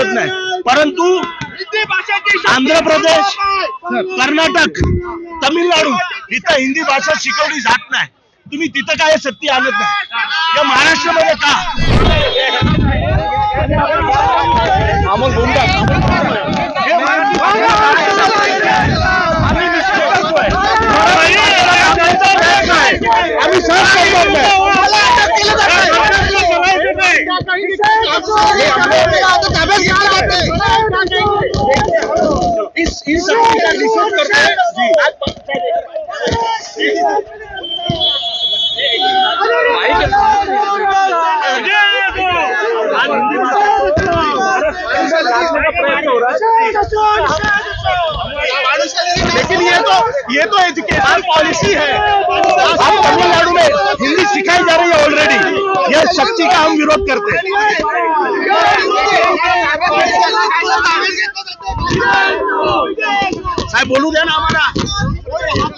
पडत नाही. परंतु आंध्र प्रदेश कर्नाटक तमिळनाडू इथं हिंदी भाषा शिकवली जात नाही. तुम्ही तिथं काय सत्य आणत नाही? या महाराष्ट्रामध्ये का? हे आम्ही सहज निषेध करते हैं लेकिन ये तो ये तो एजुकेशन पॉलिसी है हम तमिलनाडु में हिंदी सिखाई जा रही है ऑलरेडी यह शक्ति का हम विरोध करते हैं बोलू द्या ना आम्हाला.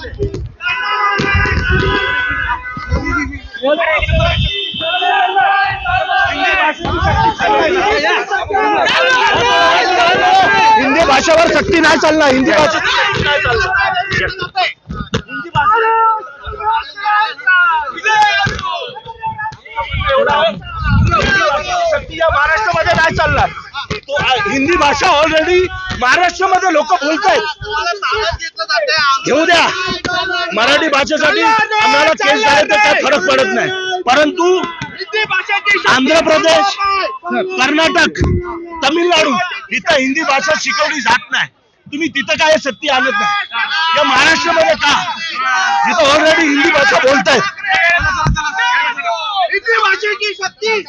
हिंदी भाषेवर सक्ती नाही चालणार हिंदी भाषा नाही चालणार. हिंदी शक्ती या महाराष्ट्रामध्ये नाही चालणार. हिंदी भाषा ऑलरेडी महाराष्ट्रामध्ये लोक बोलतायत. घेऊ द्या. मराठी भाषेसाठी आम्हाला केस झाले तर काय फरक पडत नाही. परंतु आंध्र प्रदेश कर्नाटक तमिळनाडू इथं हिंदी भाषा शिकवली जात नाही. तुम्ही तिथं काय सत्य आणत नाही? या महाराष्ट्रामध्ये का? इथं ऑलरेडी हिंदी भाषा बोलतायत. हिंदी भाषेची शक्ती